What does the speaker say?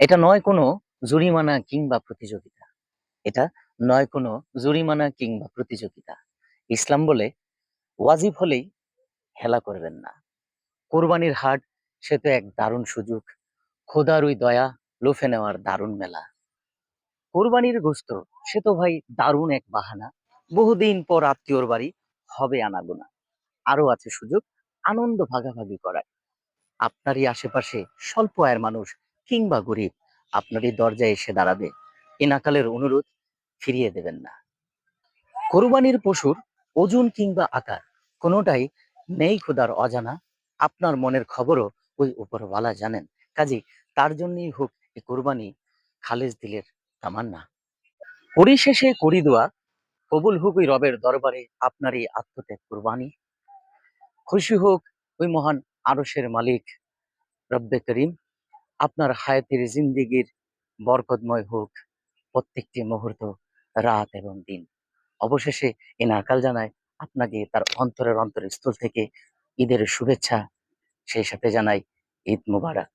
এটা নয় কোনো জরিমানা কিংবা প্রতিযোগিতা। এটা নয় কোনো জরিমানা কিংবা প্রতিযোগিতা। ইসলাম বলে, ওয়াজিব হলেই হেলা করবেন না। কোরবানির হাট, সে তো এক দারুণ সুযোগ। খোদার ওই দয়া লোফে নেওয়ার দারুণ মেলা। কোরবানির গোস্ত সে তো ভাই দারুণ এক বাহানা। বহুদিন পর আত্মীয়র বাড়ি হবে আনাগোনা। আরও আছে সুযোগ, আনন্দ ভাগাভাগি করার। আপনারই আশেপাশে স্বল্প আয়ের মানুষ কিংবা গরিব আপনারই দরজায় এসে দাঁড়াবে। এ নাকালের অনুরোধ ফিরিয়ে দেবেন না। কোরবানির পশুর ওজন কিংবা আকার কোনোটাই নেই খুদার অজানা। আপনার মনের খবরও ওই উপরওয়ালা জানেন। কাজী তার জন্যই হোক এই কোরবানি খালেজ দিলের তামান্না। পরিশেষে করি দোয়া, কবুল হোক ওই রবের দরবারে আপনার এই আত্মত্যাগ কোরবানি। খুশি হোক ওই মহান আরশের মালিক রব্বে করিম। আপনার হায়াতের জিন্দিগির বরকতময় হোক প্রত্যেকটি মুহূর্ত, রাত এবং দিন। অবশেষে এ নাকাল জানায় আপনাকে তার অন্তরের অন্তরস্থল থেকে ঈদের শুভেচ্ছা। সেই সাথে জানাই ঈদ মুবারক।